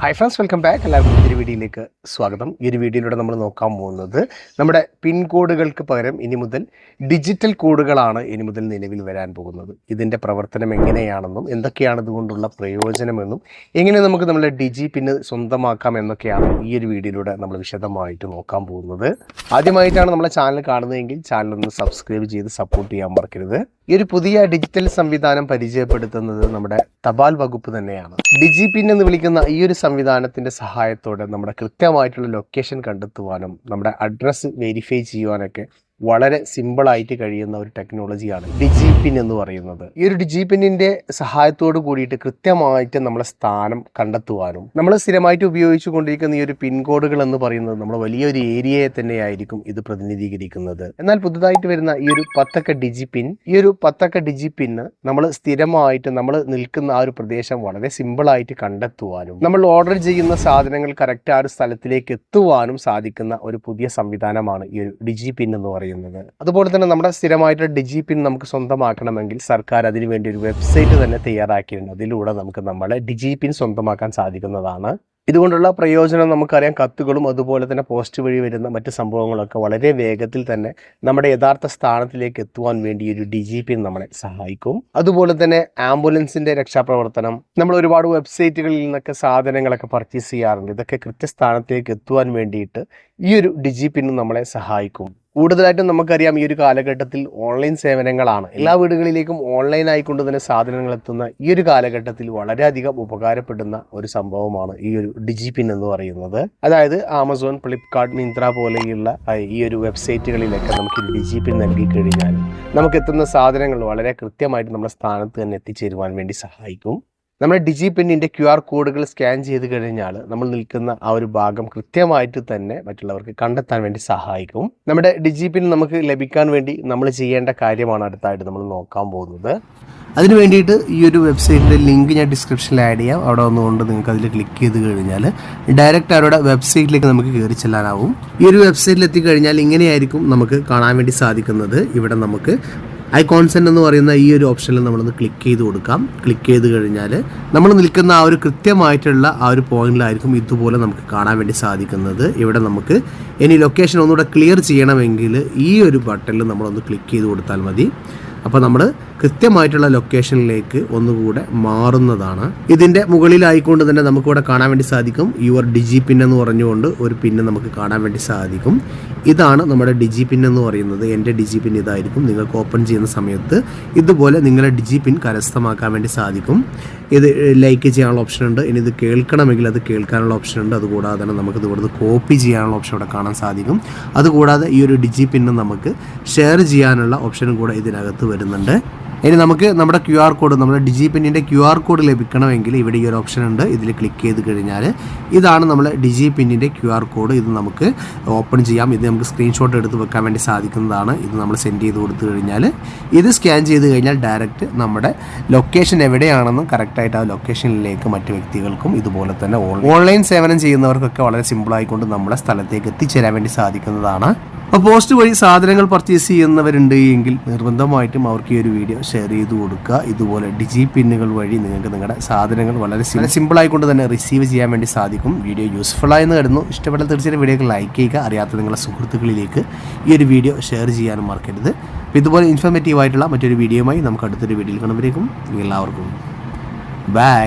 Hi friends welcome back എല്ലാവർക്കും ഈ വീഡിയോയിലേക്ക് സ്വാഗതം. ഈ ഒരു വീഡിയോയിലൂടെ നമ്മൾ നോക്കാൻ പോകുന്നത് നമ്മുടെ പിൻ കോഡുകൾക്ക് പകരം ഇനി മുതൽ ഡിജിറ്റൽ കോഡുകളാണ് ഇനി മുതൽ നിലവിൽ വരാൻ പോകുന്നത്. ഇതിന്റെ പ്രവർത്തനം എങ്ങനെയാണെന്നും എന്തൊക്കെയാണ് ഇതുകൊണ്ടുള്ള പ്രയോജനമെന്നും എങ്ങനെ നമുക്ക് നമ്മുടെ ഡിജി പിന്ന് സ്വന്തമാക്കാം എന്നൊക്കെയാണ് ഈ ഒരു വീഡിയോയിലൂടെ നമ്മൾ വിശദമായിട്ട് നോക്കാൻ പോകുന്നത്. ആദ്യമായിട്ടാണ് നമ്മളെ ചാനൽ കാണുന്നതെങ്കിൽ ചാനൽ ഒന്ന് സബ്സ്ക്രൈബ് ചെയ്ത് സപ്പോർട്ട് ചെയ്യാൻ മറക്കരുത്. ഈ ഒരു പുതിയ ഡിജിറ്റൽ സംവിധാനം പരിചയപ്പെടുത്തുന്നത് നമ്മുടെ തപാൽ വകുപ്പ് തന്നെയാണ്. ഡിജി പിൻ എന്ന് വിളിക്കുന്ന ഈ ഒരു സംവിധാനത്തിന്റെ സഹായത്തോടെ നമ്മുടെ കൃത്യമായിട്ടുള്ള ലൊക്കേഷൻ കണ്ടെത്തുവാനും നമ്മുടെ അഡ്രസ് വെരിഫൈ ചെയ്യുവാനൊക്കെ വളരെ സിമ്പിളായിട്ട് കഴിയുന്ന ഒരു ടെക്നോളജിയാണ് ഡിജി പിൻ എന്ന് പറയുന്നത്. ഈ ഒരു ഡിജി പിന്നിന്റെ സഹായത്തോട് കൂടിയിട്ട് കൃത്യമായിട്ട് നമ്മളെ സ്ഥാനം കണ്ടെത്തുവാനും നമ്മൾ സ്ഥിരമായിട്ട് ഉപയോഗിച്ചു കൊണ്ടിരിക്കുന്ന ഈ ഒരു പിൻകോഡുകൾ എന്ന് പറയുന്നത് നമ്മൾ വലിയൊരു ഏരിയയെ തന്നെയായിരിക്കും ഇത് പ്രതിനിധീകരിക്കുന്നത്. എന്നാൽ പുതുതായിട്ട് വരുന്ന ഈ ഒരു പത്തക്ക ഡിജി പിൻ ഈ ഒരു പത്തക്ക ഡിജി നമ്മൾ സ്ഥിരമായിട്ട് നമ്മൾ നിൽക്കുന്ന ആ ഒരു പ്രദേശം വളരെ സിമ്പിളായിട്ട് കണ്ടെത്തുവാനും നമ്മൾ ഓർഡർ ചെയ്യുന്ന സാധനങ്ങൾ കറക്റ്റ് ആ ഒരു സ്ഥലത്തിലേക്ക് എത്തുവാനും സാധിക്കുന്ന ഒരു പുതിയ സംവിധാനമാണ് ഈ ഒരു ഡിജി പിൻ എന്ന് പറയുന്നത്. അതുപോലെ തന്നെ നമ്മുടെ സ്ഥിരമായിട്ട് ഡിജി പിൻ നമുക്ക് സ്വന്തമാക്കണമെങ്കിൽ സർക്കാർ അതിനുവേണ്ടി ഒരു വെബ്സൈറ്റ് തന്നെ തയ്യാറാക്കിയിട്ടുണ്ട്. അതിലൂടെ നമുക്ക് നമ്മളെ ഡിജി പിൻ സ്വന്തമാക്കാൻ സാധിക്കുന്നതാണ്. ഇതുകൊണ്ടുള്ള പ്രയോജനം നമുക്കറിയാം. കത്തുകളും അതുപോലെ തന്നെ പോസ്റ്റ് വഴി വരുന്ന മറ്റ് സംഭവങ്ങളൊക്കെ വളരെ വേഗത്തിൽ തന്നെ നമ്മുടെ യഥാർത്ഥ സ്ഥാനത്തിലേക്ക് എത്തുവാൻ വേണ്ടി ഒരു ഡി ജി പി നമ്മളെ സഹായിക്കും. അതുപോലെ തന്നെ ആംബുലൻസിന്റെ രക്ഷാപ്രവർത്തനം. നമ്മൾ ഒരുപാട് വെബ്സൈറ്റുകളിൽ നിന്നൊക്കെ സാധനങ്ങളൊക്കെ പർച്ചേസ് ചെയ്യാറുണ്ട്. ഇതൊക്കെ കൃത്യസ്ഥാനത്തേക്ക് എത്തുവാൻ വേണ്ടിയിട്ട് ഈ ഒരു ഡിജി പിന്ന് നമ്മളെ സഹായിക്കും. കൂടുതലായിട്ടും നമുക്കറിയാം ഈ ഒരു കാലഘട്ടത്തിൽ ഓൺലൈൻ സേവനങ്ങളാണ്. എല്ലാ വീടുകളിലേക്കും ഓൺലൈൻ ആയിക്കൊണ്ട് തന്നെ സാധനങ്ങൾ എത്തുന്ന ഈ ഒരു കാലഘട്ടത്തിൽ വളരെയധികം ഉപകാരപ്പെടുന്ന ഒരു സംഭവമാണ് ഈ ഒരു ഡിജി പിൻ എന്ന് പറയുന്നത്. അതായത് ആമസോൺ ഫ്ലിപ്കാർട്ട് മിന്ത്ര പോലെയുള്ള ഈ ഒരു വെബ്സൈറ്റുകളിലൊക്കെ നമുക്ക് ഡിജിപിൻ നൽകി കഴിഞ്ഞാൽ നമുക്ക് എത്തുന്ന സാധനങ്ങൾ വളരെ കൃത്യമായിട്ട് നമ്മുടെ സ്ഥാനത്ത് തന്നെ എത്തിച്ചേരുവാൻ വേണ്ടി സഹായിക്കും. നമ്മുടെ ഡിജി പെന്നിന്റെ ക്യു ആർ കോഡുകൾ സ്കാൻ ചെയ്ത് കഴിഞ്ഞാൽ നമ്മൾ നിൽക്കുന്ന ആ ഒരു ഭാഗം കൃത്യമായിട്ട് തന്നെ മറ്റുള്ളവർക്ക് കണ്ടെത്താൻ വേണ്ടി സഹായിക്കും. നമ്മുടെ ഡിജി പിൻ നമുക്ക് ലഭിക്കാൻ വേണ്ടി നമ്മൾ ചെയ്യേണ്ട കാര്യമാണ് അടുത്തായിട്ട് നമ്മൾ നോക്കാൻ പോകുന്നത്. അതിന് വേണ്ടിയിട്ട് ഈ ഒരു വെബ്സൈറ്റിന്റെ ലിങ്ക് ഞാൻ ഡിസ്ക്രിപ്ഷനിൽ ആഡ് ചെയ്യാം. അവിടെ വന്നുകൊണ്ട് നിങ്ങൾക്ക് അതിൽ ക്ലിക്ക് ചെയ്ത് കഴിഞ്ഞാൽ ഡയറക്റ്റ് അവരുടെ വെബ്സൈറ്റിലേക്ക് നമുക്ക് കയറി ചെല്ലാനാവും. ഈ ഒരു വെബ്സൈറ്റിൽ എത്തിക്കഴിഞ്ഞാൽ ഇങ്ങനെയായിരിക്കും നമുക്ക് കാണാൻ വേണ്ടി സാധിക്കുന്നത്. ഇവിടെ നമുക്ക് ഐ കോൺസെന്റ് എന്ന് പറയുന്ന ഈ ഒരു ഓപ്ഷനിൽ നമ്മളൊന്ന് ക്ലിക്ക് ചെയ്ത് കൊടുക്കാം. ക്ലിക്ക് ചെയ്ത് കഴിഞ്ഞാൽ നമ്മൾ നിൽക്കുന്ന ആ ഒരു കൃത്യമായിട്ടുള്ള ആ ഒരു പോയിന്റിലായിരിക്കും ഇതുപോലെ നമുക്ക് കാണാൻ വേണ്ടി സാധിക്കുന്നത്. ഇവിടെ നമുക്ക് ഇനി ലൊക്കേഷൻ ഒന്നുകൂടെ ക്ലിയർ ചെയ്യണമെങ്കിൽ ഈ ഒരു ബട്ടണിൽ നമ്മളൊന്ന് ക്ലിക്ക് ചെയ്ത് കൊടുത്താൽ മതി. അപ്പോൾ നമ്മൾ കൃത്യമായിട്ടുള്ള ലൊക്കേഷനിലേക്ക് ഒന്നുകൂടെ മാറുന്നതാണ്. ഇതിന്റെ മുകളിലായിക്കൊണ്ട് തന്നെ നമുക്കിവിടെ കാണാൻ വേണ്ടി സാധിക്കും. യുവർ ഡിജി പിൻ എന്ന് പറഞ്ഞുകൊണ്ട് ഒരു പിന്ന് നമുക്ക് കാണാൻ വേണ്ടി സാധിക്കും. ഇതാണ് നമ്മുടെ ഡിജി പിൻ എന്ന് പറയുന്നത്. എന്റെ ഡിജി പിൻ ഇതായിരിക്കും. നിങ്ങൾക്ക് ഓപ്പൺ ചെയ്യുന്ന സമയത്ത് ഇതുപോലെ നിങ്ങളുടെ ഡിജി പിൻ കരസ്ഥമാക്കാൻ വേണ്ടി സാധിക്കും. ഇത് ലൈക്ക് ചെയ്യാനുള്ള ഓപ്ഷൻ ഉണ്ട്. ഇനി ഇത് കേൾക്കണമെങ്കിൽ അത് കേൾക്കാനുള്ള ഓപ്ഷൻ ഉണ്ട്. അതുകൂടാതെ തന്നെ നമുക്ക് ഇവിടുന്ന് കോപ്പി ചെയ്യാനുള്ള ഓപ്ഷൻ ഇവിടെ കാണാൻ സാധിക്കും. അതുകൂടാതെ ഈ ഒരു ഡിജി പിന്നും നമുക്ക് ഷെയർ ചെയ്യാനുള്ള ഓപ്ഷനും കൂടെ ഇതിനകത്ത് വരുന്നുണ്ട്. ഇനി നമുക്ക് നമ്മുടെ ക്യു ആർ കോഡ് നമ്മുടെ ഡിജി പിന്നിന്റെ ക്യു ആർ കോഡ് ലഭിക്കണമെങ്കിൽ ഇവിടെ ഈ ഒരു ഓപ്ഷൻ ഉണ്ട്. ഇതിൽ ക്ലിക്ക് ചെയ്ത് കഴിഞ്ഞാൽ ഇതാണ് നമ്മുടെ ഡിജി പിന്നിന്റെ ക്യു ആർ കോഡ് ഇത് നമുക്ക് ഓപ്പൺ ചെയ്യാം. ഇത് നമുക്ക് സ്ക്രീൻഷോട്ട് എടുത്ത് വെക്കാൻ വേണ്ടി സാധിക്കുന്നതാണ്. ഇത് നമ്മൾ സെൻഡ് ചെയ്ത് കൊടുത്തു കഴിഞ്ഞാൽ ഇത് സ്കാൻ ചെയ്ത് കഴിഞ്ഞാൽ ഡയറക്റ്റ് നമ്മുടെ ലൊക്കേഷൻ എവിടെയാണെന്നും കറക്റ്റായിട്ട് ആ ലൊക്കേഷനിലേക്ക് മറ്റ് വ്യക്തികൾക്കും ഇതുപോലെ തന്നെ ഓൺലൈൻ സേവനം ചെയ്യുന്നവർക്കൊക്കെ വളരെ സിമ്പിളായിക്കൊണ്ട് നമ്മുടെ സ്ഥലത്തേക്ക് എത്തിച്ചേരാൻ വേണ്ടി സാധിക്കുന്നതാണ്. അപ്പോൾ പോസ്റ്റ് വഴി സാധനങ്ങൾ പർച്ചേസ് ചെയ്യുന്നവരുണ്ട് എങ്കിൽ നിർബന്ധമായിട്ടും അവർക്ക് ഈ ഒരു വീഡിയോ ഷെയർ ചെയ്ത് കൊടുക്കുക. ഇതുപോലെ ഡിജി പിന്നുകൾ വഴി നിങ്ങൾക്ക് നിങ്ങളുടെ സാധനങ്ങൾ വളരെ സിമ്പിൾ ആയിക്കൊണ്ട് തന്നെ റിസീവ് ചെയ്യാൻ വേണ്ടി സാധിക്കും. വീഡിയോ യൂസ്ഫുൾ ആയെന്ന് കരുതുന്നു. ഇഷ്ടപ്പെട്ട തീർച്ചയായും വീഡിയോക്ക് ലൈക്ക് ചെയ്യുക. അറിയാത്ത നിങ്ങളുടെ സുഹൃത്തുക്കളിലേക്ക് ഈ ഒരു വീഡിയോ ഷെയർ ചെയ്യാനും മറക്കരുത്. അപ്പോൾ ഇതുപോലെ ഇൻഫോർമേറ്റീവ് ആയിട്ടുള്ള മറ്റൊരു വീഡിയോയുമായി നമുക്ക് അടുത്തൊരു വീഡിയോയിൽ കാണുമ്പോഴേക്കും എല്ലാവർക്കും ബൈ